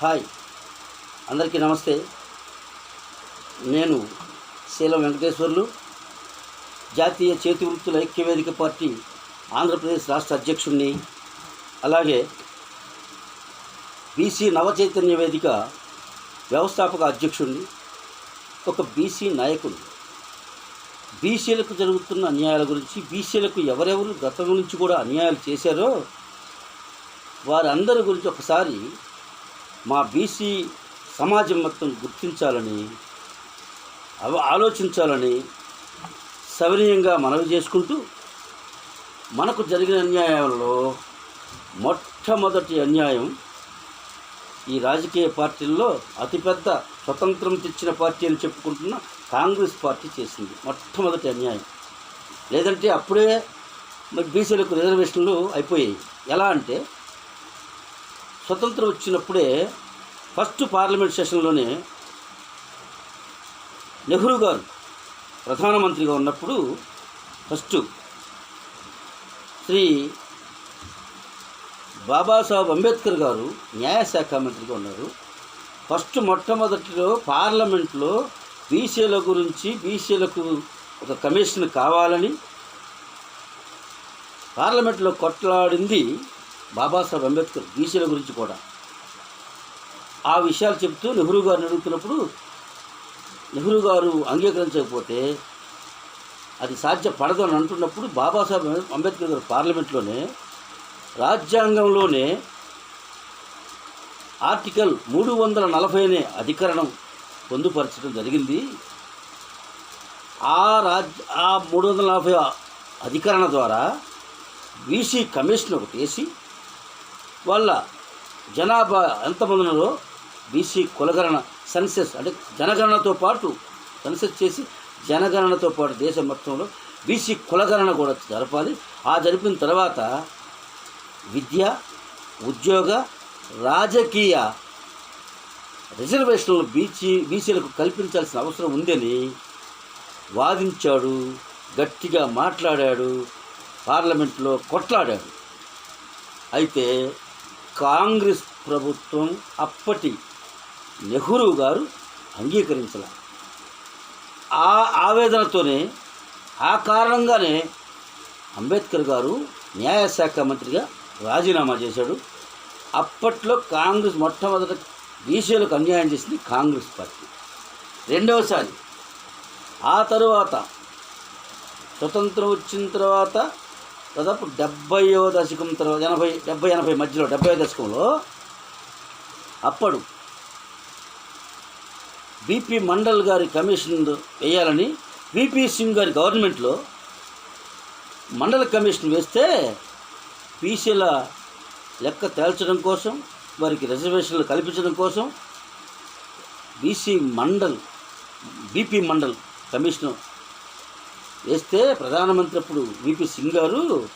Hi. అందరికీ నమస్తే. నేను శీలం వెంకటేశ్వర్లు. జాతీయ చేతి వృత్తుల ఐక్యవేదిక పార్టీ ఆంధ్రప్రదేశ్ రాష్ట్ర అధ్యక్షుడిని అలాగే బీసీ నవచైతన్య వేదిక వ్యవస్థాపక అధ్యక్షుడిని ఒక బీసీ నాయకుడు. బీసీలకు జరుగుతున్న అన్యాయాల గురించి బీసీలకు ఎవరెవరు గతం నుంచి కూడా అన్యాయాలు చేశారో వారందరి గురించి ఒకసారి మా బీసీ సమాజం మొత్తం గుర్తించాలని అవ ఆలోచించాలని సవినీయంగా మనవి చేసుకుంటూ మనకు జరిగిన అన్యాయాలలో మొట్టమొదటి అన్యాయం ఈ రాజకీయ పార్టీల్లో అతిపెద్ద స్వతంత్రం తెచ్చిన పార్టీ అని చెప్పుకుంటున్న కాంగ్రెస్ పార్టీ చేసింది. మొట్టమొదటి అన్యాయం. లేదంటే అప్పుడే మరి బీసీలకు రిజర్వేషన్లు అయిపోయాయి. ఎలా అంటే స్వతంత్రం వచ్చినప్పుడే ఫస్ట్ పార్లమెంట్ సెషన్లోనే నెహ్రూ గారు ప్రధానమంత్రిగా ఉన్నప్పుడు ఫస్ట్ శ్రీ బాబాసాహెబ్ అంబేద్కర్ గారు న్యాయశాఖ మంత్రిగా ఉన్నారు. ఫస్ట్ మొట్టమొదటిలో పార్లమెంట్లో బీసీల గురించి బీసీలకు ఒక కమిషన్ కావాలని పార్లమెంట్లో కొట్లాడింది బాబాసాహెబ్ అంబేద్కర్ బీసీల గురించి కూడా. ఆ విషయాలు చెప్తూ నెహ్రూ గారిని అడుగుతున్నప్పుడు నెహ్రూ గారు అంగీకరించకపోతే అది సాధ్యపడదు అని అంటున్నప్పుడు బాబాసాహెబ్ అంబేద్కర్ గారు పార్లమెంట్లోనే రాజ్యాంగంలోనే ఆర్టికల్ మూడు వందల నలభైనే అధికరణం పొందుపరచడం జరిగింది. ఆ రాజ్ ఆ మూడు వందల నలభై అధికరణ ద్వారా బీసీ కమిషన్ ఒకటి వేసి వాళ్ళ జనాభా ఎంతమంది ఉన్నారో బీసీ కులగణన సెన్సెస్ అంటే జనగణనతో పాటు సెన్సెస్ చేసి జనగణనతో పాటు దేశం మొత్తంలో బీసీ కులగణన కూడా జరపాలి. ఆ జరిపిన తర్వాత విద్య ఉద్యోగ రాజకీయ రిజర్వేషన్లు బీసీ బీసీలకు కల్పించాల్సిన అవసరం ఉందని వాదించాడు గట్టిగా మాట్లాడాడు పార్లమెంట్లో కొట్లాడాడు. అయితే కాంగ్రెస్ ప్రభుత్వం అప్పటి నెహ్రూ గారు అంగీకరించాల. ఆ ఆవేదనతోనే ఆ కారణంగానే అంబేద్కర్ గారు న్యాయశాఖ మంత్రిగా రాజీనామా చేశాడు. అప్పట్లో కాంగ్రెస్ మొట్టమొదట బీసీలకు అన్యాయం చేసింది కాంగ్రెస్ పార్టీ. రెండవసారి ఆ తరువాత స్వతంత్రం వచ్చిన తర్వాత దాదాపు డెబ్బయో దశకం తర్వాత ఎనభై డెబ్బై ఎనభై మధ్యలో డెబ్బై దశకంలో అప్పుడు బీపీ మండల్ గారి కమిషన్ వేయాలని బీపీ సింగ్ గారి గవర్నమెంట్లో మండల కమిషన్ వేస్తే బీసీల లెక్క తేల్చడం కోసం వారికి రిజర్వేషన్లు కల్పించడం కోసం BC Mandal BP Mandal commission వేస్తే ప్రధానమంత్రి అప్పుడు బీపీ సింగ్ గారు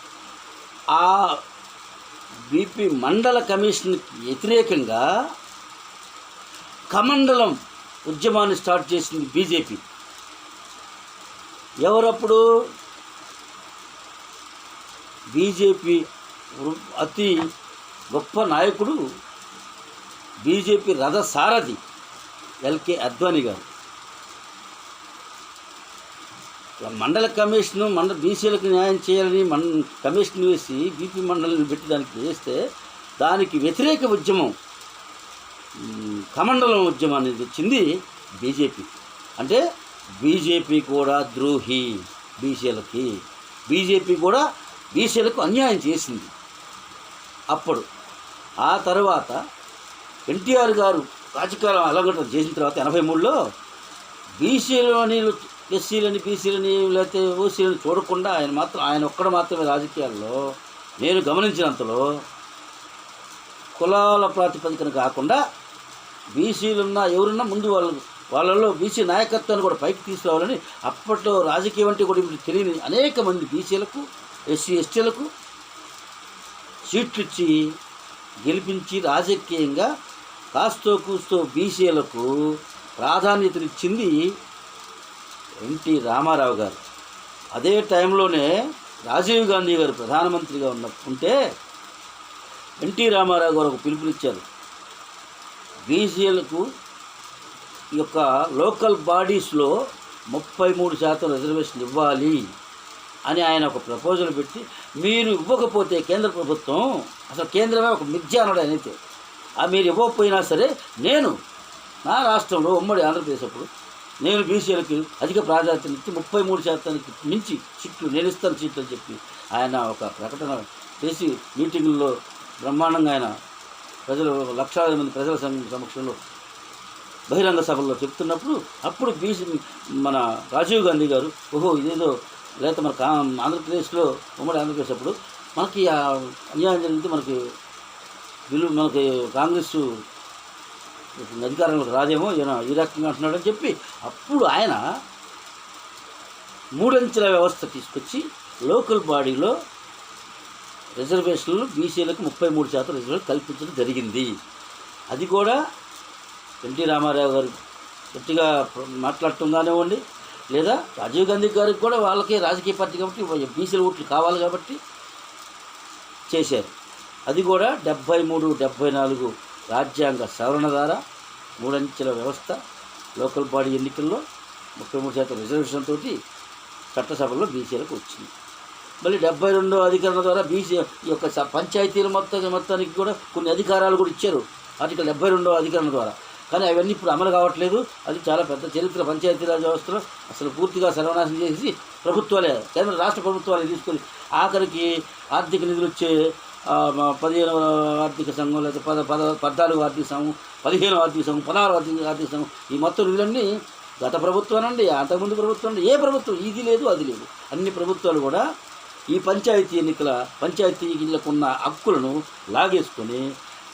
ఆ బీపీ మండల కమిషన్కి వ్యతిరేకంగా కమండలం ఉద్యమాన్ని స్టార్ట్ చేసింది బీజేపీ. ఎవరప్పుడు? బీజేపీ అతి గొప్ప నాయకుడు బీజేపీ రథసారథి ఎల్కే అద్వానీ గారు. మండల కమిషన్ మండల బీసీలకు న్యాయం చేయాలని మన్ కమిషన్ వేసి బీపీ మండలిని పెట్టి దానికి వేస్తే దానికి వ్యతిరేక ఉద్యమం కమండలం ఉద్యమం అనేది వచ్చింది బీజేపీ. అంటే బీజేపీ కూడా ద్రోహి బీసీలకి బీజేపీ కూడా బీసీలకు అన్యాయం చేసింది. అప్పుడు ఆ తర్వాత ఎన్టీఆర్ గారు రాజకీయాలు అలగట చేసిన తర్వాత ఎనభై మూడులో బీసీలోని ఎస్సీలని బీసీలని లేకపోతే ఓసీలని చూడకుండా ఆయన మాత్రం ఆయన ఒక్కడ మాత్రమే రాజకీయాల్లో నేను గమనించినంతలో కులాల ప్రాతిపదికన కాకుండా బీసీలున్నా ఎవరున్నా ముందు వాళ్ళు వాళ్ళలో బీసీ నాయకత్వాన్ని కూడా పైకి తీసుకురావాలని అప్పట్లో రాజకీయం అంటే కూడా ఇప్పుడు తెలియని అనేక మంది బీసీలకు ఎస్సీ ఎస్టీలకు సీట్లు ఇచ్చి గెలిపించి రాజకీయంగా కాస్తో కూస్తో బీసీలకు ప్రాధాన్యతనిచ్చింది ఎన్టీ రామారావు గారు. అదే టైంలోనే రాజీవ్ గాంధీ గారు ప్రధానమంత్రిగా ఉన్న ఉంటే ఎన్టీ రామారావు గారు ఒక పిలుపునిచ్చారు. బీసీలకు ఈ యొక్క లోకల్ బాడీస్లో ముప్పై మూడు శాతం రిజర్వేషన్ ఇవ్వాలి అని ఆయన ఒక ప్రపోజల్ పెట్టి మీరు ఇవ్వకపోతే కేంద్ర ప్రభుత్వం అసలు కేంద్రమే ఒక మిథ్య అన్నాడు అయితే. ఆ మీరు ఇవ్వకపోయినా సరే నేను నా రాష్ట్రంలో ఉమ్మడి ఆంధ్రప్రదేశ్ అప్పుడు నేను బీసీలకు అధిక ప్రాధాన్యత ఇచ్చి ముప్పై మూడు శాతానికి మించి సీట్లు నేను ఇస్తాను సీట్లు అని చెప్పి ఆయన ఒక ప్రకటన చేసి మీటింగుల్లో బ్రహ్మాండంగా ఆయన ప్రజలు లక్షలాది మంది ప్రజల సమక్షంలో బహిరంగ సభల్లో చెప్తున్నప్పుడు అప్పుడు బీసీ మన రాజీవ్ గాంధీ గారు ఓహో ఇదేదో లేకపోతే మన కా ఆంధ్రప్రదేశ్లో ఉమ్మడి ఆంధ్రప్రదేశ్ అప్పుడు మనకి ఆ అన్యాయం జరిగితే మనకి విలువ మనకి కాంగ్రెస్ అధికారంలోకి రాదేమో ఈయన ఈ రకంగా అంటున్నాడని చెప్పి అప్పుడు ఆయన మూడంచెల వ్యవస్థ తీసుకొచ్చి లోకల్ బాడీలో రిజర్వేషన్లు బీసీలకు ముప్పై మూడు శాతం రిజర్వేషన్ కల్పించడం జరిగింది. అది కూడా ఎన్టీ రామారావు గారు గట్టిగా మాట్లాడటం కానివ్వండి లేదా రాజీవ్ గాంధీ గారికి కూడా వాళ్ళకి రాజకీయ పార్టీ కాబట్టి బీసీల ఓట్లు కావాలి కాబట్టి చేశారు. అది కూడా డెబ్భై మూడు డెబ్భై నాలుగు రాజ్యాంగ సవరణ ద్వారా మూడంచెల వ్యవస్థ లోకల్ బాడీ ఎన్నికల్లో ముప్పై మూడు శాతం రిజర్వేషన్ తోటి చట్టసభలో బీసీలకు వచ్చింది. మళ్ళీ డెబ్బై రెండో అధికరణ ద్వారా బీసీ ఈ యొక్క పంచాయతీల మొత్తం మొత్తానికి కూడా కొన్ని అధికారాలు కూడా ఇచ్చారు. ఆర్టికల్ డెబ్బై రెండో అధికరణ ద్వారా. కానీ అవన్నీ ఇప్పుడు అమలు కావట్లేదు. అది చాలా పెద్ద చరిత్ర పంచాయతీరాజ్ వ్యవస్థలో అసలు పూర్తిగా సర్వనాశనం చేసి ప్రభుత్వాలే కేంద్ర రాష్ట్ర ప్రభుత్వాలే తీసుకొని ఆఖరికి ఆర్థిక నిధులు వచ్చే పదిహేనవ ఆర్థిక సంఘం లేదా పద పద పద్నాలుగు ఆర్థిక సంఘం పదిహేను ఆర్థిక సంఘం పదహారు ఆర్థిక ఆర్థిక సంఘం ఈ మొత్తం నిధులన్నీ గత ప్రభుత్వానండి అంతకుముందు ప్రభుత్వం అండి. ఏ ప్రభుత్వం? ఇది లేదు అది లేదు. అన్ని ప్రభుత్వాలు కూడా ఈ పంచాయతీ ఎన్నికల పంచాయతీ ఎన్నికలకు ఉన్న హక్కులను లాగేసుకొని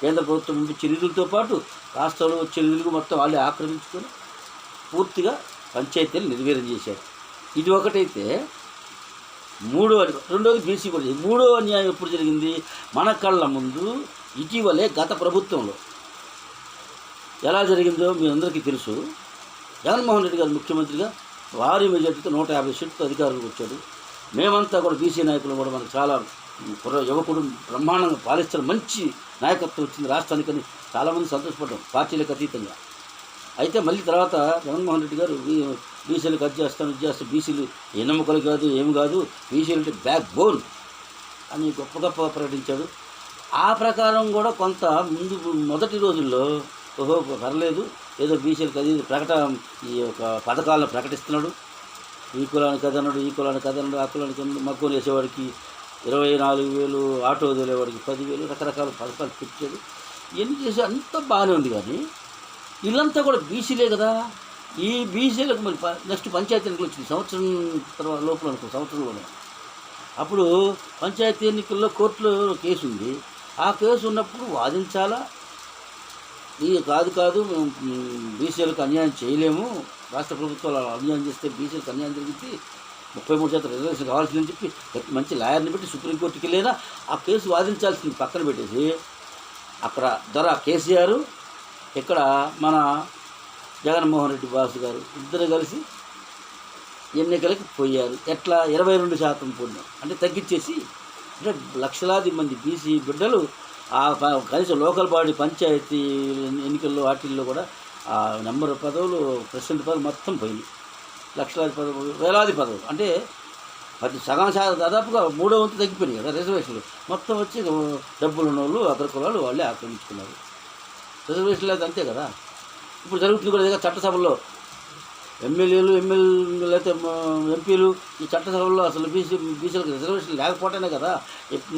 కేంద్ర ప్రభుత్వం పంపించే నిధులతో పాటు రాష్ట్రంలో వచ్చే నిధులు మొత్తం వాళ్ళే ఆక్రమించుకొని పూర్తిగా పంచాయతీలు నిర్వీర్యం చేశారు. ఇది ఒకటైతే మూడో అది- రెండోది బీసీ కూడా మూడో అన్యాయం ఎప్పుడు జరిగింది? మన కళ్ళ ముందు ఇటీవలే గత ప్రభుత్వంలో. ఎలా జరిగిందో మీ అందరికీ తెలుసు. జగన్మోహన్ రెడ్డి గారు ముఖ్యమంత్రిగా వారి మెజార్టీతో నూట యాభై సీట్లు అధికారులకు వచ్చాడు. మేమంతా కూడా బీసీ నాయకులు కూడా మనకు చాలా యువకుడు బ్రహ్మాండంగా పాలిస్తున్న మంచి నాయకత్వం వచ్చింది రాష్ట్రానికని చాలామంది సంతోషపడ్డాం పార్టీలకు అతీతంగా. అయితే మళ్ళీ తర్వాత జగన్మోహన్ రెడ్డి గారు బీసీలకు అది చేస్తాను ఇది చేస్తాను. బీసీలు ఎన్నముకలు కాదు ఏమి కాదు. బీసీలు అంటే బ్యాక్ బోన్ అని గొప్ప గొప్ప ప్రకటించాడు. ఆ ప్రకారం కూడా కొంత ముందు మొదటి రోజుల్లో ఓహో పర్లేదు. ఏదో బీసీలకు అది ప్రకట ప్రకటన ఈ యొక్క పథకాలను ప్రకటిస్తున్నాడు. ఈ కులానికి కదనడు ఈ కులానికి కదనడు ఆ కులానికి అన్నాడు వేసేవాడికి ఇరవై నాలుగు వేలు ఆటో వదిలేవాడికి పదివేలు రకరకాల పథకాలు పెట్టాడు ఎన్ని చేసి అంత బాగానే ఉంది కానీ ఇల్లంతా కూడా బీసీలే కదా. ఈ బీసీలకు మరి నెక్స్ట్ పంచాయతీ ఎన్నికలు వచ్చింది. సంవత్సరం తర్వాత లోపల అనుకో సంవత్సరంలోనే. అప్పుడు పంచాయతీ ఎన్నికల్లో కోర్టులో కేసు ఉంది. ఆ కేసు ఉన్నప్పుడు వాదించాలా? ఈ కాదు కాదు మేము బీసీలకు అన్యాయం చేయలేము. రాష్ట్ర ప్రభుత్వాలు అన్యాయం చేస్తే బీసీలకు అన్యాయం జరిగితే ముప్పై మూడు శాతం రిజర్వేషన్ కావాల్సిందని చెప్పి మంచి లాయర్ని పెట్టి సుప్రీంకోర్టుకి వెళ్ళినా ఆ కేసు వాదించాల్సింది పక్కన పెట్టేసి అక్కడ ధర కేసీఆర్ ఇక్కడ మన జగన్మోహన్ రెడ్డి బాసు గారు ఇద్దరు కలిసి ఎన్నికలకు పోయారు. ఎట్లా? ఇరవై రెండు శాతం పొందాం. అంటే తగ్గించేసి అంటే లక్షలాది మంది బీసీ బిడ్డలు ఆ కనీసం లోకల్ బాడీ పంచాయతీ ఎన్నికల్లో వాటిల్లో కూడా ఆ నెంబర్ పదవులు ప్రెసిడెంట్ పదవులు మొత్తం పోయినాయి. లక్షలాది పదవులు వేలాది పదవులు. అంటే పది సగం శాతం దాదాపుగా మూడో వంతు తగ్గిపోయినాయి కదా రిజర్వేషన్లు. మొత్తం వచ్చి డబ్బులు ఉన్న వాళ్ళు అగ్ర కులాలు వాళ్ళే ఆక్రమించుకున్నారు. రిజర్వేషన్ లేదు అంతే కదా? ఇప్పుడు జరుగుతుంది కూడా ఇదే చట్టసభలో. ఎమ్మెల్యేలు ఎమ్మెల్యే లేకపోతే ఎంపీలు ఈ చట్టసభల్లో అసలు బీసీ బీసీలకు రిజర్వేషన్ లేకపోవటమే కదా.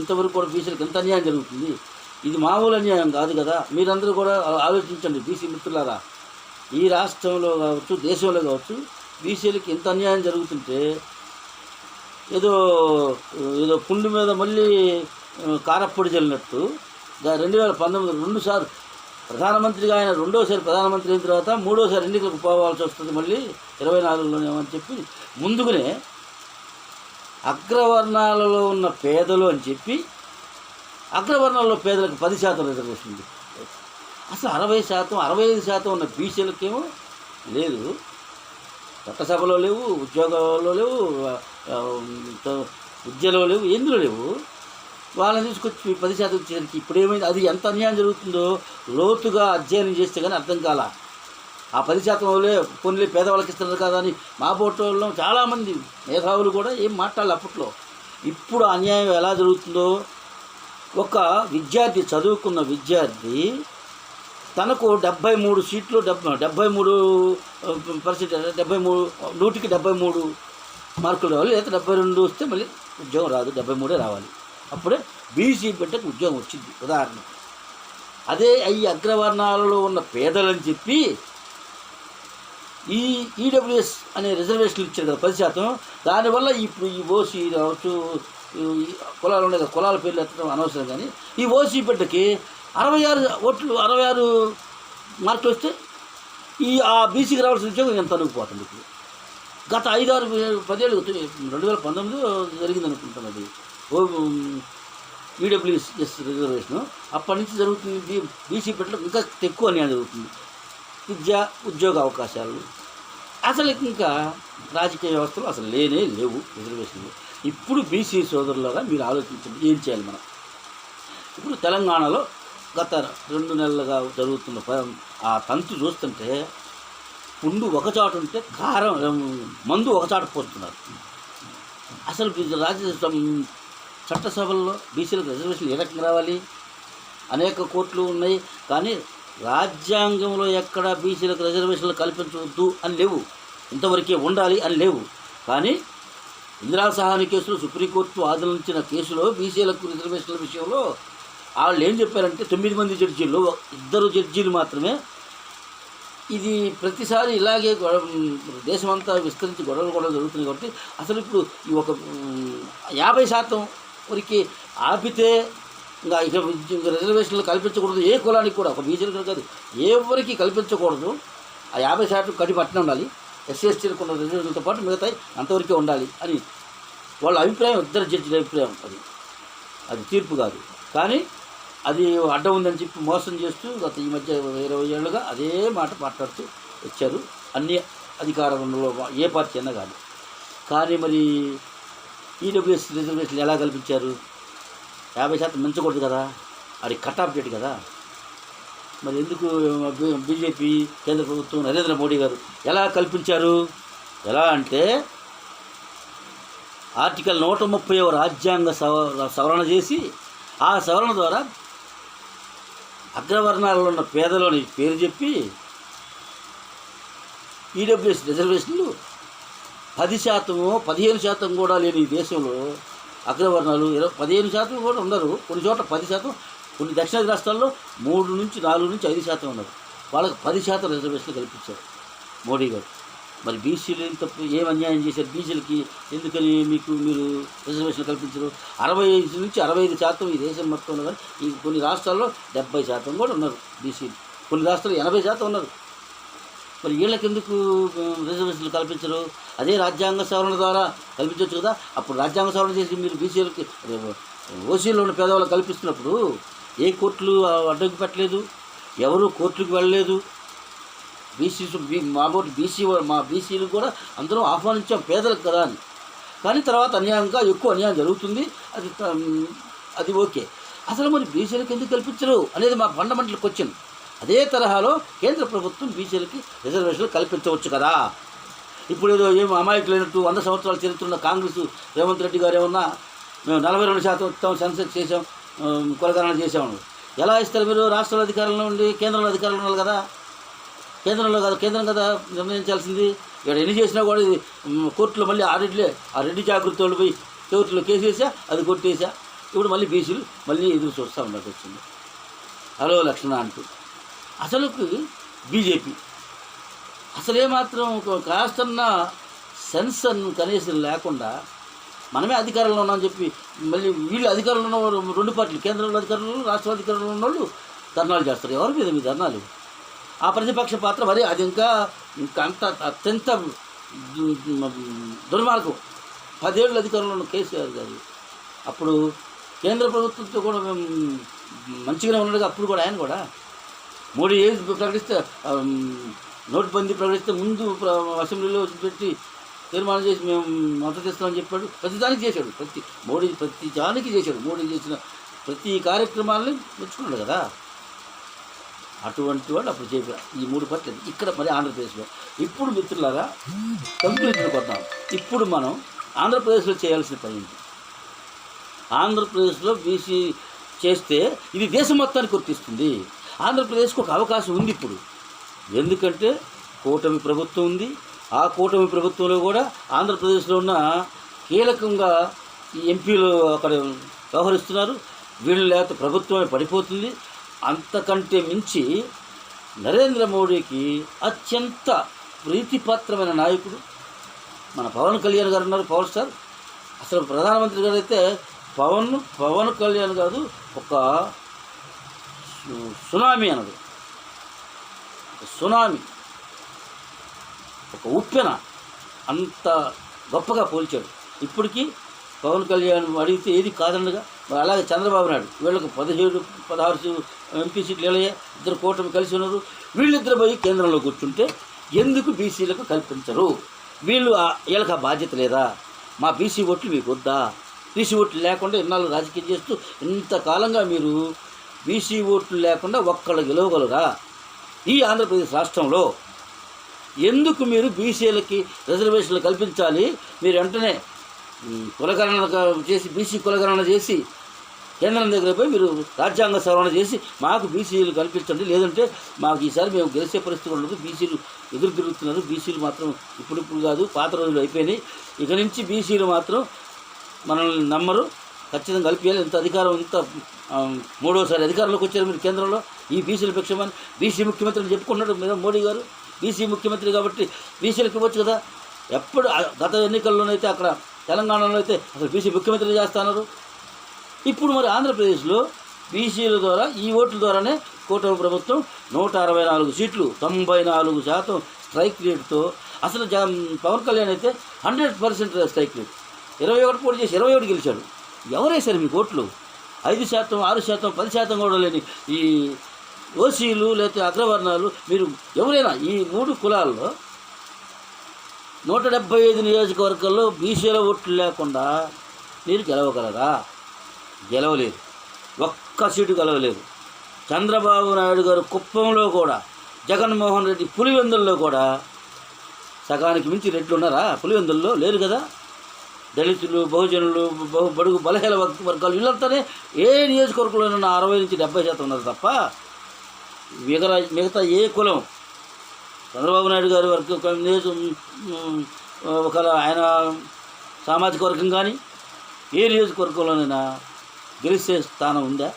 ఇంతవరకు కూడా బీసీలకు ఎంత అన్యాయం జరుగుతుంది? ఇది మామూలు అన్యాయం కాదు కదా. మీరందరూ కూడా ఆలోచించండి బీసీ మిత్రులారా. ఈ రాష్ట్రంలో కావచ్చు దేశంలో కావచ్చు బీసీలకి ఎంత అన్యాయం జరుగుతుంటే ఏదో ఏదో పుండు మీద మళ్ళీ కారప్పొడి చల్లినట్టు రెండు వేల పంతొమ్మిది రెండు సార్లు ప్రధానమంత్రిగా ఆయన రెండోసారి ప్రధానమంత్రి అయిన తర్వాత మూడోసారి ఎన్నికలకు పోవాల్సి వస్తుంది మళ్ళీ ఇరవై నాలుగులోనేమని చెప్పి ముందుగానే అగ్రవర్ణాలలో ఉన్న పేదలు అని చెప్పి అగ్రవర్ణాల్లో పేదలకు పది శాతం రిజర్వేషన్ అసలు అరవై శాతం అరవై ఐదు శాతం ఉన్న బీసీలకేమో లేదు. చట్టసభలో లేవు ఉద్యోగాల్లో లేవు విద్యలో లేవు ఎందులో లేవు? వాళ్ళని తీసుకొచ్చి పది శాతం వచ్చేసరికి ఇప్పుడు ఏమైంది? అది ఎంత అన్యాయం జరుగుతుందో లోతుగా అధ్యయనం చేస్తే కానీ అర్థం కాల. ఆ పది శాతం వాళ్ళే కొన్ని పేదవాళ్ళకి ఇస్తున్నారు కదా అని మా బోటోళ్ళు చాలామంది మేధావులు కూడా ఏం మాట్లాడాలి అప్పట్లో. ఇప్పుడు అన్యాయం ఎలా జరుగుతుందో ఒక విద్యార్థి చదువుకున్న విద్యార్థి తనకు డెబ్బై మూడు సీట్లు డెబ్బై డెబ్బై మూడు పర్సెంట్ డెబ్బై మూడు నూటికి డెబ్బై మూడు మార్కులు రావాలి లేదా డెబ్బై రెండు వస్తే మళ్ళీ ఉద్యోగం రాదు డెబ్బై మూడే రావాలి. అప్పుడే బీసీ బిడ్డకు ఉద్యోగం వచ్చింది. ఉదాహరణ అదే ఈ అగ్రవర్ణాలలో ఉన్న పేదలని చెప్పి ఈ ఈడబ్ల్యూఎస్ అనే రిజర్వేషన్లు ఇచ్చారు కదా పది శాతం. దానివల్ల ఇప్పుడు ఈ ఓసీ రావచ్చు కులాలు ఉన్నాయి కదా కులాల పేర్లు ఎత్తడం అనవసరం కానీ ఈ ఓసీ బిడ్డకి అరవై ఆరు ఓట్లు అరవై ఆరు మార్కులు వస్తే ఈ ఆ బీసీకి రావాల్సిన ఉద్యోగం ఎంత అనుకుపోతుంది ఇప్పుడు? గత ఐదారు పదేళ్ళు రెండు వేల పంతొమ్మిది జరిగింది అనుకుంటాను అది. EWS reservation. అప్పటి నుంచి జరుగుతుంది బీసీ బిడ్డలకు ఇంకా ఎక్కువ అన్యాయం జరుగుతుంది. విద్య ఉద్యోగ అవకాశాలు. అసలు ఇంకా రాజకీయ వ్యవస్థలు అసలు లేనే లేవు రిజర్వేషన్లు. ఇప్పుడు బీసీ సోదరులుగా మీరు ఆలోచించండి ఏం చేయాలి మనం? ఇప్పుడు తెలంగాణలో గత రెండు నెలలుగా జరుగుతున్న ఆ తంతు చూస్తుంటే పుండు ఒకచాటు ఉంటే కారం మందు ఒకచాటు పోతున్నారు అసలు ఇది రాజ్య చట్టసభల్లో బీసీలకు రిజర్వేషన్ ఏ రకంగా రావాలి? అనేక కోట్లు ఉన్నాయి కానీ రాజ్యాంగంలో ఎక్కడ బీసీలకు రిజర్వేషన్లు కల్పించవద్దు అని లేవు. ఇంతవరకే ఉండాలి అని లేవు. కానీ ఇందిరా సహాని కేసులో సుప్రీంకోర్టు ఆదరించిన కేసులో బీసీలకు రిజర్వేషన్ల విషయంలో వాళ్ళు ఏం చెప్పారంటే తొమ్మిది మంది జడ్జీలు ఇద్దరు జడ్జీలు మాత్రమే. ఇది ప్రతిసారి ఇలాగే గొడవ దేశమంతా విస్తరించి గొడవలు గొడవలు జరుగుతున్నాయి కాబట్టి అసలు ఇప్పుడు ఈ ఒక యాభై శాతం వరకు ఆపితే ఇంకా ఇక ఇంకా రిజర్వేషన్లు కల్పించకూడదు ఏ కులానికి కూడా ఒక బీజేపీ కాదు ఎవరికి కల్పించకూడదు. ఆ యాభై శాతం కట్టి పట్టిన ఉండాలి. ఎస్సీ ఎస్టీలకు ఉన్న రిజర్వేషన్తో పాటు మిగతాయి అంతవరకే ఉండాలి అని వాళ్ళ అభిప్రాయం ఇద్దరు జడ్జిల అభిప్రాయం అది. అది తీర్పు కాదు. కానీ అది అడ్డం ఉందని చెప్పి మోసం చేస్తూ గత ఈ మధ్య ఇరవై ఏళ్ళుగా అదే మాట మాట్లాడుతూ వచ్చారు. అన్ని అధికారంలో ఏ పార్టీ అయినా కానీ కానీ మరి ఈడబ్ల్యూఎస్ రిజర్వేషన్లు ఎలా కల్పించారు? యాభై శాతం మించకూడదు కదా. అది కట్ ఆఫ్ డేట్ కదా. మరి ఎందుకు బీజేపీ కేంద్ర ప్రభుత్వం నరేంద్ర మోడీ గారు ఎలా కల్పించారు? ఎలా అంటే ఆర్టికల్ నూట ముప్పై రాజ్యాంగ సవరణ చేసి ఆ సవరణ ద్వారా అగ్రవర్ణాలలో ఉన్న పేదలోని పేరు చెప్పి ఈడబ్ల్యూఎస్ రిజర్వేషన్లు పది శాతము పదిహేను శాతం కూడా లేని ఈ దేశంలో అగ్రవర్ణాలు ఇరవై పదిహేను శాతం కూడా ఉండరు. కొన్ని చోట్ల పది శాతం కొన్ని దక్షిణాది రాష్ట్రాల్లో మూడు నుంచి నాలుగు నుంచి ఐదు శాతం ఉన్నారు వాళ్ళకి పది శాతం రిజర్వేషన్ కల్పించారు మోడీ గారు. మరి బీసీలు ఇంత ఏం అన్యాయం చేశారు బీసీలకి? ఎందుకని మీకు మీరు రిజర్వేషన్ కల్పించరు? అరవై ఐదు నుంచి అరవై ఐదు శాతం ఈ దేశం మొత్తంలో కానీ ఈ కొన్ని రాష్ట్రాల్లో డెబ్బై శాతం కూడా ఉన్నారు బీసీలు. కొన్ని రాష్ట్రాల్లో ఎనభై శాతం ఉన్నారు మరి వీళ్ళకి ఎందుకు రిజర్వేషన్లు కల్పించరు? అదే రాజ్యాంగ సవరణ ద్వారా కల్పించవచ్చు కదా? అప్పుడు రాజ్యాంగ సవరణ చేసి మీరు బీసీలకి ఓసీలో ఉన్న పేదవాళ్ళకి కల్పిస్తున్నప్పుడు ఏ కోర్టులు అడ్డంకి పెట్టలేదు? ఎవరు కోర్టులకు వెళ్ళలేదు? బీసీ మా బోటి బీసీ మా బీసీలు కూడా అందరం ఆహ్వానించాం పేదలకు కదా అని. కానీ తర్వాత అన్యాయంగా ఎక్కువ అన్యాయం జరుగుతుంది. అది అది ఓకే. అసలు మరి బీసీలకు ఎందుకు కల్పించరు అనేది మా ఫండమెంటల్ క్వశ్చన్. అదే తరహాలో కేంద్ర ప్రభుత్వం బీసీలకి రిజర్వేషన్లు కల్పించవచ్చు కదా. ఇప్పుడు ఏదో ఏం అమాయకులైనట్టు వంద సంవత్సరాల చరిత్ర ఉన్న కాంగ్రెస్ రేవంత్ రెడ్డి గారు ఏమన్నా మేము నలభై రెండు శాతం ఇస్తాం సెన్సెక్స్ చేసాం ఆ, కులగణన చేసాము ఎలా ఇస్తారు మీరు రాష్ట్రాల అధికారంలో ఉండి కేంద్రంలో అధికారంలో ఉన్నారు కదా? కేంద్రంలో కదా కేంద్రం కదా నిర్ణయించాల్సింది. ఇక్కడ ఎన్ని చేసినా కూడా ఇది కోర్టులో మళ్ళీ ఆ రెడ్లే ఆ రెడ్డి జాగ్రత్తలు వాళ్ళు పోయి కోర్టులో కేసేసా అది కొట్టేసా. ఇప్పుడు మళ్ళీ బీసీలు మళ్ళీ ఎదురు చూస్తూ ఉన్నట్టు వచ్చింది. హలో లక్షణ అంటూ. అసలుకి బీజేపీ. అసలే మాత్రం ఒక కాస్తన్న సెన్స్ కనీసం లేకుండా మనమే అధికారంలో ఉన్నామని చెప్పి మళ్ళీ వీళ్ళు అధికారంలో ఉన్న రెండు పార్టీలు కేంద్రంలో అధికారంలో రాష్ట్ర అధికారంలో ఉన్న వాళ్ళు ధర్నాలు చేస్తారు. ఎవరి మీద మీ ధర్నాలు ఆ ప్రతిపక్ష పాత్ర మరి అది ఇంకా ఇంకా అంత అత్యంత దుర్మార్గం. పదేళ్ళు అధికారంలో ఉన్న కేసీఆర్ గారు అప్పుడు కేంద్ర ప్రభుత్వంతో కూడా మేము మంచిగానే ఉన్నాడుగా అప్పుడు కూడా ఆయన కూడా. మోడీ ఏది ప్రకటిస్తే నోట్బందీ ప్రకటిస్తే ముందు అసెంబ్లీలో పెట్టి తీర్మానం చేసి మేము మద్దతు ఇస్తామని చెప్పాడు. ప్రతిదానికి చేశాడు. ప్రతి మోడీ ప్రతి దానికి చేశాడు. మోడీ చేసిన ప్రతి కార్యక్రమాలని మెచ్చుకున్నాడు కదా. అటువంటి వాడు అప్పుడు చెప్పారు ఈ మూడు పార్టీలు. ఇక్కడ మరి ఆంధ్రప్రదేశ్లో. ఇప్పుడు మిత్రులారా కంక్లూజన్కి వద్దాం ఇప్పుడు మనం ఆంధ్రప్రదేశ్లో చేయాల్సిన పని ఏంటి? ఆంధ్రప్రదేశ్లో బీసీ చేస్తే ఇది దేశం మొత్తానికి వర్తిస్తుంది ఆంధ్రప్రదేశ్కు ఒక అవకాశం ఉంది ఇప్పుడు. ఎందుకంటే కూటమి ప్రభుత్వం ఉంది. ఆ కూటమి ప్రభుత్వంలో కూడా ఆంధ్రప్రదేశ్లో ఉన్న కీలకంగా ఈ ఎంపీలు అక్కడ వ్యవహరిస్తున్నారు. వీళ్ళు లేకపోతే ప్రభుత్వమే పడిపోతుంది. అంతకంటే మించి నరేంద్ర మోడీకి అత్యంత ప్రీతిపాత్రమైన నాయకుడు మన పవన్ కళ్యాణ్ గారు ఉన్నారు పవర్ స్టార్ అసలు ప్రధానమంత్రి గారు అయితే పవన్ పవన్ కళ్యాణ్ కాదు ఒక సునామీ అన్నది. సునామీ. ఒక ఉప్పెన అంత గొప్పగా పోల్చాడు. ఇప్పటికీ పవన్ కళ్యాణ్ అడిగితే ఏది కాదనగా మరి అలాగే చంద్రబాబు నాయుడు వీళ్ళకి పదిహేడు పదహారు ఎంపీ సీట్లు వెళ్ళాయి ఇద్దరు కూటమి కలిసి ఉన్నారు. వీళ్ళిద్దరు పోయి కేంద్రంలో కూర్చుంటే ఎందుకు బీసీలకు కల్పించరు? వీళ్ళు వీళ్ళకి ఆ బాధ్యత లేదా? మా బీసీ ఓట్లు మీకు వద్దా? బీసీ ఓట్లు లేకుండా ఇన్నాళ్ళు రాజకీయం చేస్తూ ఇంతకాలంగా మీరు బీసీ ఓట్లు లేకుండా ఒక్కళ్ళు గెలవగలరా? ఈ ఆంధ్రప్రదేశ్ రాష్ట్రంలో ఎందుకు మీరు బీసీలకి రిజర్వేషన్లు కల్పించాలి? మీరు వెంటనే కులగణన చేసి బీసీ కులగణన చేసి కేంద్రం దగ్గర పోయి మీరు రాజ్యాంగ సవరణ చేసి మాకు బీసీలు కల్పించండి. లేదంటే మాకు ఈసారి మేము గెలిచే పరిస్థితి ఉండదు. బీసీలు ఎదురు తిరుగుతున్నారు. బీసీలు మాత్రం ఇప్పుడిప్పుడు కాదు పాత రోజులు అయిపోయినాయి. ఇక నుంచి బీసీలు మాత్రం మనల్ని నమ్మరు. ఖచ్చితంగా కలిపేయాలి ఇంత అధికారం ఇంత మూడోసారి అధికారంలోకి వచ్చారు మీరు కేంద్రంలో? ఈ బీసీల పక్షమని బీసీ ముఖ్యమంత్రిని చెప్పుకున్నాడు మీద మోడీ గారు బీసీ ముఖ్యమంత్రి కాబట్టి బీసీలకు ఇవ్వచ్చు కదా? ఎప్పుడు గత ఎన్నికల్లోనైతే అక్కడ తెలంగాణలో అయితే అసలు బీసీ ముఖ్యమంత్రి చేస్తున్నారు. ఇప్పుడు మరి ఆంధ్రప్రదేశ్లో బీసీల ద్వారా ఈ ఓట్ల ద్వారానే కూటమి ప్రభుత్వం నూట అరవై నాలుగు సీట్లు తొంభై నాలుగు శాతం స్ట్రైక్ రేట్తో అసలు జా పవన్ కళ్యాణ్ అయితే హండ్రెడ్ పర్సెంట్ స్ట్రైక్ రేట్. ఇరవై ఒకటి పోటీ చేసి ఇరవై ఒకటి గెలిచాడు. ఎవరేశారు మీకు ఓట్లు ఐదు శాతం ఆరు శాతం పది శాతం కూడా లేని ఈ ఓసీలు లేకపోతే అగ్రవర్ణాలు మీరు ఎవరైనా ఈ మూడు కులాల్లో నూట డెబ్బై ఐదు నియోజకవర్గాల్లో బీసీల ఓట్లు లేకుండా మీరు గెలవగలరా? గెలవలేదు. ఒక్క సీటు గెలవలేదు. చంద్రబాబు నాయుడు గారు కుప్పంలో కూడా జగన్మోహన్ రెడ్డి పులివెందుల్లో కూడా సగానికి మించి రెడ్లు ఉన్నారా? పులివెందుల్లో లేరు కదా? దళితులు బహుజనులు బహు బడుగు బలహీన వర్గాలు వీళ్ళంతానే ఏ నియోజకవర్గంలో ఉన్న అరవై నుంచి డెబ్బై శాతం ఉన్నారు తప్ప మిగతా మిగతా ఏ కులం చంద్రబాబు నాయుడు గారి వర్గ ఒక ఒక ఆయన సామాజిక వర్గం కానీ ఏ నియోజకవర్గంలోనైనా గెలిచే స్థానం ఉందా?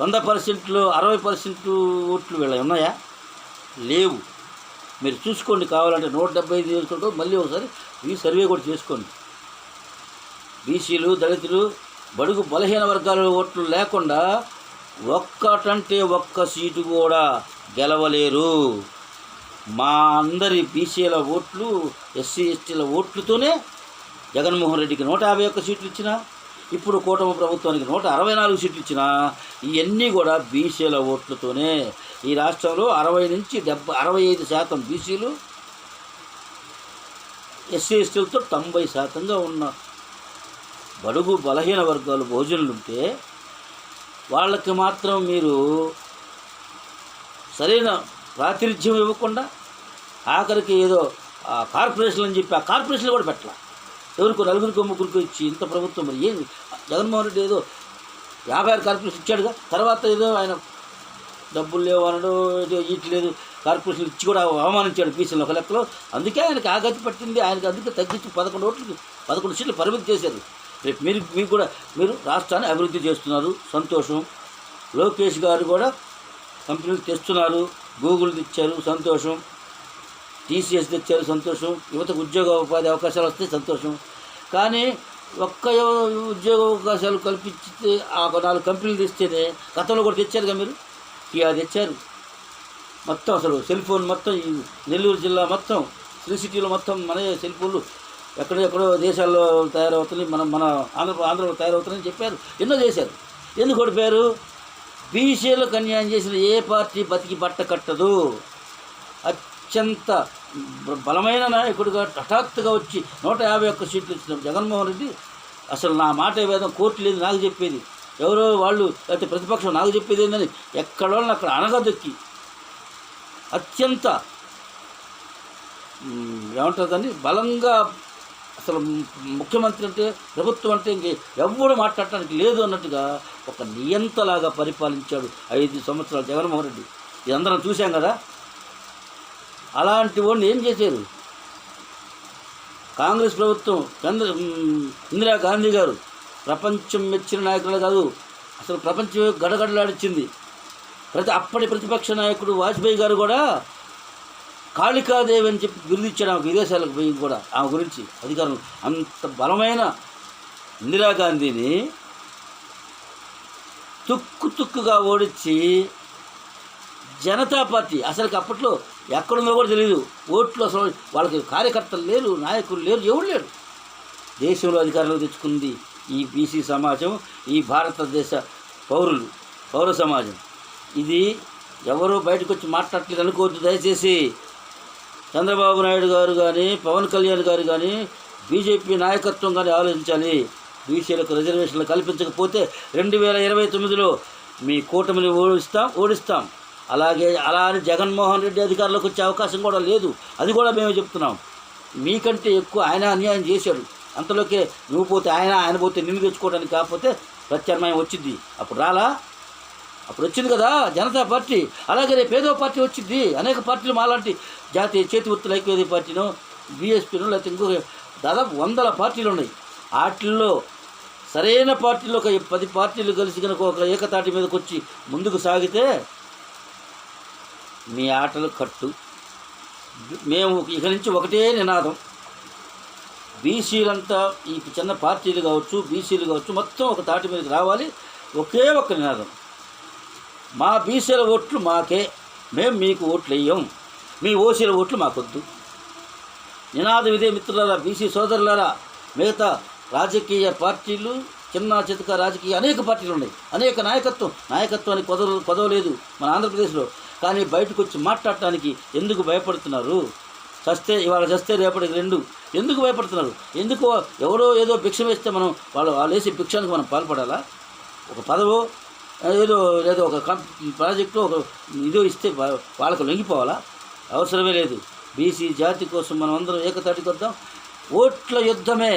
వంద పర్సెంట్లో అరవై పర్సెంట్ ఓట్లు వీళ్ళ ఉన్నాయా? లేవు. మీరు చూసుకోండి కావాలంటే నూట డెబ్బై ఐదు నియోజకవర్గం మళ్ళీ ఒకసారి ఈ సర్వే కూడా చేసుకోండి. బీసీలు దళితులు బడుగు బలహీన వర్గాల ఓట్లు లేకుండా ఒక్కటంటే ఒక్క సీటు కూడా గెలవలేరు. మా అందరి బీసీల ఓట్లు ఎస్సీ ఎస్టీల ఓట్లతోనే జగన్మోహన్ రెడ్డికి నూట యాభై ఒక్క సీట్లు ఇచ్చినా ఇప్పుడు కూటమి ప్రభుత్వానికి నూట అరవై నాలుగు సీట్లు ఇచ్చినా ఇవన్నీ కూడా బీసీల ఓట్లతోనే. ఈ రాష్ట్రంలో అరవై నుంచి డెబ్బై అరవై ఐదు శాతం బీసీలు ఎస్సీ ఎస్టీలతో తొంభై శాతంగా ఉన్న బడుగు బలహీన వర్గాలు భోజనులు ఉంటే వాళ్ళకి మాత్రం మీరు సరైన ప్రాతినిధ్యం ఇవ్వకుండా ఆఖరికి ఏదో కార్పొరేషన్ కార్పొరేషన్లు అని చెప్పి ఆ కార్పొరేషన్లు కూడా పెట్టాల. ఎవరికో నలుగురికో ముగ్గురికో ఇచ్చి ఇంత ప్రభుత్వం మరి ఏం జగన్మోహన్ రెడ్డి ఏదో యాభై ఆరు కార్పొరేషన్ ఇచ్చాడుగా. తర్వాత ఏదో ఆయన డబ్బులు లేవు అనడు ఇట్లేదు కార్పొరేషన్ ఇచ్చి కూడా అవమానించాడు బీసీలో ఒక లెక్కలో. అందుకే ఆయనకి ఆగతి పట్టింది ఆయనకి అందుకే తగ్గించి పదకొండు ఓట్లకి పదకొండు సీట్లు పరిమితి చేశారు. రేపు మీరు మీకు కూడా మీరు రాష్ట్రాన్ని అభివృద్ధి చేస్తున్నారు సంతోషం. లోకేష్ గారు కూడా కంపెనీలు తెస్తున్నారు గూగుల్ తెచ్చారు సంతోషం. టీసీఎస్ తెచ్చారు సంతోషం. యువతకు ఉద్యోగ ఉపాధి అవకాశాలు వస్తే సంతోషం. కానీ ఒక్క ఉద్యోగ అవకాశాలు కల్పించితే ఆ ఒక నాలుగు కంపెనీలు తెస్తేనే గతంలో కూడా తెచ్చారుగా మీరు? ఇక తెచ్చారు. మొత్తం అసలు సెల్ ఫోన్ మొత్తం ఈ నెల్లూరు జిల్లా మొత్తం శ్రీ సిటీలో మొత్తం మన సెల్ ఫోన్లు ఎక్కడెక్కడో దేశాల్లో తయారవుతున్నాయి. మనం మన ఆంధ్ర ఆంధ్రలో తయారవుతున్నాయని చెప్పారు. ఎన్నో చేశారు. ఎందుకు ఓడిపోయారు? బీసీలకు అన్యాయం చేసిన ఏ పార్టీ బతికి బట్ట కట్టదు. అత్యంత బలమైన నాయకుడిగా హఠాత్తుగా వచ్చి నూట యాభై ఒక్క సీట్లు ఇచ్చిన జగన్మోహన్ రెడ్డి అసలు నా మాట వేదం కోర్టు లేదు నాకు చెప్పేది. ఎవరో వాళ్ళు లేకపోతే ప్రతిపక్షం నాకు చెప్పేది ఏందని ఎక్కడో అక్కడ అనగదొక్కి. అత్యంత ఏమంటారు దాన్ని? బలంగా అసలు ముఖ్యమంత్రి అంటే ప్రభుత్వం అంటే ఇంక ఎవ్వడు మాట్లాడటానికి లేదు అన్నట్టుగా ఒక నియంతలాగా పరిపాలించాడు ఐదు సంవత్సరాలు జగన్మోహన్ రెడ్డి. ఇదందరం చూసాం కదా? అలాంటి వాడిని ఏం చేశారు? కాంగ్రెస్ ప్రభుత్వం చంద్ర ఇందిరాగాంధీ ఇందిరా గాంధీ గారు ప్రపంచం మెచ్చిన నాయకులు కాదు అసలు ప్రపంచం గడగడలాడిచ్చింది. ప్రతి అప్పటి ప్రతిపక్ష నాయకుడు వాజ్పేయి గారు కూడా కాళికాదేవి అని చెప్పి బిరుదిచ్చాడు ఆమె విదేశాలకు పోయి కూడా ఆమె గురించి అధికారం. అంత బలమైన ఇందిరాగాంధీని తుక్కు తుక్కుగా ఓడించి జనతా పార్టీ అసలుకి అప్పట్లో ఎక్కడుందో కూడా తెలియదు ఓట్లు అసలు వాళ్ళకి కార్యకర్తలు లేరు నాయకులు లేరు ఎవరు లేరు. దేశంలో అధికారంలో తెచ్చుకుంది ఈ బీసీ సమాజం ఈ భారతదేశ పౌరులు పౌర సమాజం. ఇది ఎవరో బయటకు వచ్చి మాట్లాడలేదు అనుకోవద్దు దయచేసి. చంద్రబాబు నాయుడు గారు కానీ పవన్ కళ్యాణ్ గారు కానీ బీజేపీ నాయకత్వం కానీ ఆలోచించాలి. బీసీలకు రిజర్వేషన్లు కల్పించకపోతే రెండు వేల ఇరవై తొమ్మిదిలో మీ కూటమిని ఓడిస్తాం ఓడిస్తాం. అలాగే అలా అని జగన్మోహన్ రెడ్డి అధికారులకు వచ్చే అవకాశం కూడా లేదు. అది కూడా మేము చెప్తున్నాం. మీకంటే ఎక్కువ ఆయన అన్యాయం చేశాడు. అంతలోకే నువ్వు పోతే ఆయన ఆయన పోతే నిన్ను తెచ్చుకోవడానికి కాకపోతే ప్రత్యామ్నాయం వచ్చింది. అప్పుడు రాలా? అప్పుడు వచ్చింది కదా జనతా పార్టీ. అలాగే రేపు ఏదో పార్టీ వచ్చింది. అనేక పార్టీలు మాలాంటి జాతీయ చేతి వృత్తుల ఐక్యవేది పార్టీను బీఎస్పీను లేకపోతే ఇంకొక దాదాపు వందల పార్టీలు ఉన్నాయి. వాటిల్లో సరైన పార్టీలో ఒక పది పార్టీలు కలిసి కనుక ఒక ఏకతాటి మీదకి వచ్చి ముందుకు సాగితే మీ ఆటలు కట్టు. మేము ఇక నుంచి ఒకటే నినాదం. బీసీలంతా ఈ చిన్న పార్టీలు కావచ్చు బీసీలు కావచ్చు మొత్తం ఒక తాటి మీదకి రావాలి. ఒకే ఒక్క నినాదం. మా బీసీల ఓట్లు మాకే మేము మీకు ఓట్లు వేయం. మీ ఓసీల ఓట్లు మాకొద్దు. నినాదం ఇదే మిత్రులారా బీసీ సోదరులారా. మిగతా రాజకీయ పార్టీలు చిన్న చితక రాజకీయ అనేక పార్టీలు ఉన్నాయి. అనేక నాయకత్వం. నాయకత్వానికి కొదవ కొదవలేదు మన ఆంధ్రప్రదేశ్లో. కానీ బయటకు వచ్చి మాట్లాడటానికి ఎందుకు భయపడుతున్నారు? చస్తే ఇవాళ చస్తే రేపటికి రెండు. ఎందుకు భయపడుతున్నారు? ఎందుకు ఎవరో ఏదో భిక్ష వేస్తే మనం వాళ్ళు వాళ్ళు వేసే భిక్షానికి మనం పాల్పడాలా? ఒక పదవో ఏదో లేదో ఒక కం ప్రాజెక్టు ఒక ఇదో ఇస్తే వాళ్ళకు లొంగిపోవాలా? అవసరమే లేదు. బీసీ జాతి కోసం మనం అందరం ఏకతాటికి వద్దాం ఓట్ల యుద్ధమే.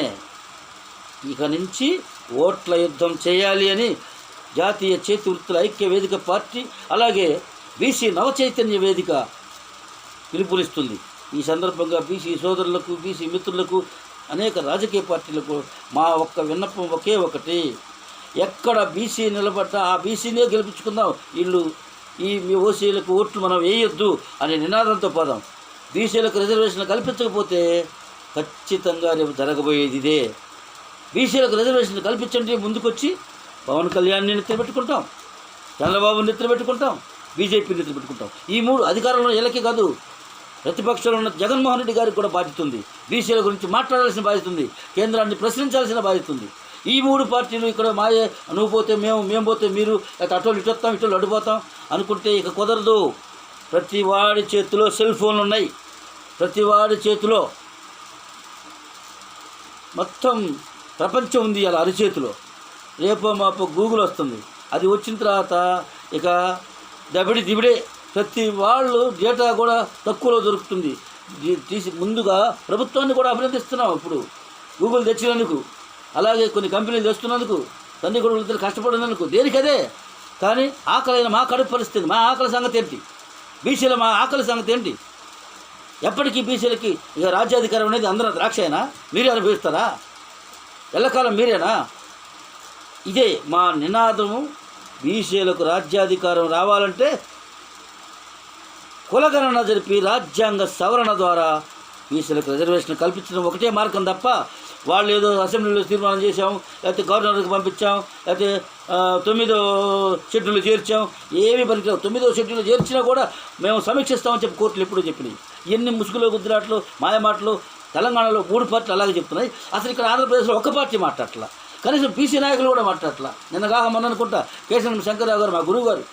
ఇక నుంచి ఓట్ల యుద్ధం చేయాలి అని జాతీయ చేతి వృత్తుల ఐక్య వేదిక పార్టీ అలాగే బీసీ నవచైతన్య వేదిక పిలుపునిస్తుంది. ఈ సందర్భంగా బీసీ సోదరులకు బీసీ మిత్రులకు అనేక రాజకీయ పార్టీలకు మా ఒక్క విన్నపం ఒకే ఒకటి. ఎక్కడ బీసీ నిలబడ్డా ఆ బీసీనే గెలిపించుకుందాం. వీళ్ళు ఈ మీ ఓసీలకు ఓట్లు మనం వేయొద్దు అనే నినాదంతో పోదాం. బీసీలకు రిజర్వేషన్ కల్పించకపోతే ఖచ్చితంగా రేపు జరగబోయేది ఇదే. బీసీలకు రిజర్వేషన్ కల్పించండి ముందుకొచ్చి పవన్ కళ్యాణ్ని నెత్తి పెట్టుకుంటాం చంద్రబాబు నెత్తి పెట్టుకుంటాం బీజేపీ నెత్తి పెట్టుకుంటాం. ఈ మూడు అధికారంలో వీళ్ళకి కాదు. ప్రతిపక్షంలో ఉన్న జగన్మోహన్ రెడ్డి గారికి కూడా బాధ్యత ఉంది బీసీల గురించి మాట్లాడాల్సిన బాధ్యత ఉంది కేంద్రాన్ని ప్రశ్నించాల్సిన బాధ్యత ఉంది ఈ మూడు పార్టీలు ఇక్కడ మాయే నువ్వు పోతే మేము మేము పోతే మీరు లేకపోతే అటోలు ఇటు వస్తాం ఇటోళ్ళు అడ్డుపోతాం అనుకుంటే ఇక కుదరదు. ప్రతి వాడి చేతిలో సెల్ ఫోన్లు ఉన్నాయి. ప్రతి వాడి చేతిలో మొత్తం ప్రపంచం ఉంది అలా అరిచేతిలో. రేపో మాపో గూగుల్ వస్తుంది. అది వచ్చిన తర్వాత ఇక దబిడి దిబిడే ప్రతి వాళ్ళు డేటా కూడా తక్కువలో దొరుకుతుంది. తీసి ముందుగా ప్రభుత్వాన్ని కూడా అభినందిస్తున్నాం ఇప్పుడు. గూగుల్ తెచ్చినందుకు అలాగే కొన్ని కంపెనీలు తెస్తున్నందుకు తండ్రి కొడుకులు ఇద్దరు కష్టపడినందుకు. దేనికదే? కానీ ఆకలైన మా కడుపు పరిస్థితి మా ఆకలి సంగతి ఏంటి? బీసీల మా ఆకలి సంగతి ఏంటి? ఎప్పటికీ బీసీలకి ఇక రాజ్యాధికారం అనేది అందరూ ద్రాక్షేనా? మీరే అనుభవిస్తారా? ఎల్లకాలం మీరేనా? ఇదే మా నినాదము బీసీలకు రాజ్యాధికారం రావాలంటే కులగణన జరిపి రాజ్యాంగ సవరణ ద్వారా బీసీలకు రిజర్వేషన్ కల్పించడం ఒకటే మార్గం తప్ప వాళ్ళు ఏదో అసెంబ్లీలో తీర్మానం చేశాం లేకపోతే గవర్నర్కి పంపించాం లేకపోతే తొమ్మిదో షెడ్యూల్ చేర్చాం ఏమీ పనికిరావు. తొమ్మిదో షెడ్యూల్ చేర్చినా కూడా మేము సమీక్షిస్తామని చెప్పి కోర్టులు ఎప్పుడూ చెప్పినాయి. ఎన్ని ముసుగులో గుద్దురాట్లు మాయమాటలు తెలంగాణలో మూడు పార్టీలు అలాగే చెప్తున్నాయి. అసలు ఇక్కడ ఆంధ్రప్రదేశ్లో ఒక పార్టీ మాట్లాడట్లా. కనీసం బీసీ నాయకులు కూడా మాట్లాడట్లా. నిన్న కాక మొన్న అనుకుంటా కేశవ శంకర్రావు గారు మా గురువు గారు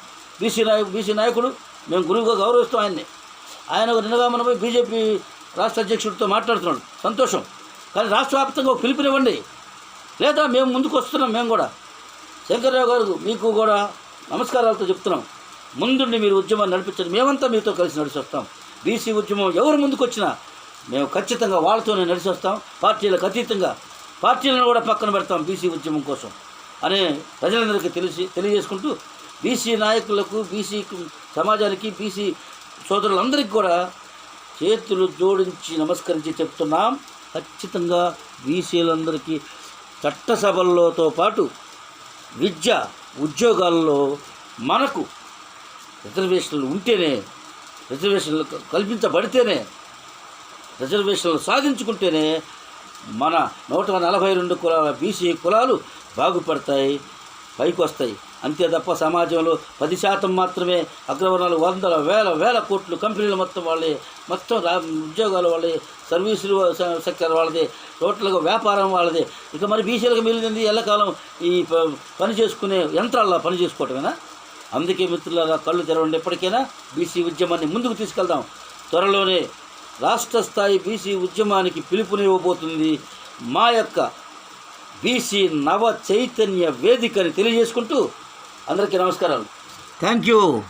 బీసీ నాయకు బీసీ నాయకుడు మేము గురువుగా గౌరవిస్తాం ఆయన్ని. ఆయన నిన్నగా మనం బీజేపీ రాష్ట్ర అధ్యక్షుడితో మాట్లాడుతున్నాడు. సంతోషం. కానీ రాష్ట్ర వ్యాప్తంగా ఒక పిలుపునివ్వండి. లేదా మేము ముందుకు వస్తున్నాం మేము కూడా. శంకర్రావు గారు మీకు కూడా నమస్కారాలతో చెప్తున్నాం. ముందుండి మీరు ఉద్యమాన్ని నడిపించండి. మేమంతా మీతో కలిసి నడిచి వస్తాం. బీసీ ఉద్యమం ఎవరు ముందుకు వచ్చినా మేము ఖచ్చితంగా వాళ్ళతోనే నడిచి వస్తాం. పార్టీలకు అతీతంగా పార్టీలను కూడా పక్కన పెడతాం బీసీ ఉద్యమం కోసం అనే ప్రజలందరికీ తెలిసి తెలియజేసుకుంటూ బీసీ నాయకులకు బీసీ సమాజానికి బీసీ సోదరులందరికీ కూడా చేతులు జోడించి నమస్కరించి చెప్తున్నాం. ఖచ్చితంగా బీసీలందరికీ చట్టసభల్లోతో పాటు విద్య ఉద్యోగాల్లో మనకు రిజర్వేషన్లు ఉంటేనే రిజర్వేషన్లు కల్పించబడితేనే రిజర్వేషన్లు సాధించుకుంటేనే మన నూట నలభై రెండు కులాల బీసీ కులాలు బాగుపడతాయి పైకి వస్తాయి అంతే తప్ప సమాజంలో పది శాతం మాత్రమే అగ్రవర్ణాలు వందల వేల వేల కోట్లు కంపెనీలు మొత్తం వాళ్ళే మొత్తం ఉద్యోగాలు వాళ్ళే సర్వీసులు సెక్టర్ వాళ్ళదే టోటల్గా వ్యాపారం వాళ్ళదే. ఇక మరి బీసీలకు మిగిలింది ఎల్లకాలం ఈ ప- పని చేసుకునే యంత్రాల్లో పని చేసుకోవటమేనా? అందుకే మిత్రులారా కళ్ళు తెరవండి ఎప్పటికైనా. బీసీ ఉద్యమాన్ని ముందుకు తీసుకెళ్దాం. త్వరలోనే రాష్ట్ర స్థాయి బీసీ ఉద్యమానికి పిలుపునివ్వబోతుంది మా యొక్క బీసీ నవ చైతన్య వేదికని తెలియజేసుకుంటూ అందరికీ నమస్కారాలు. Thank you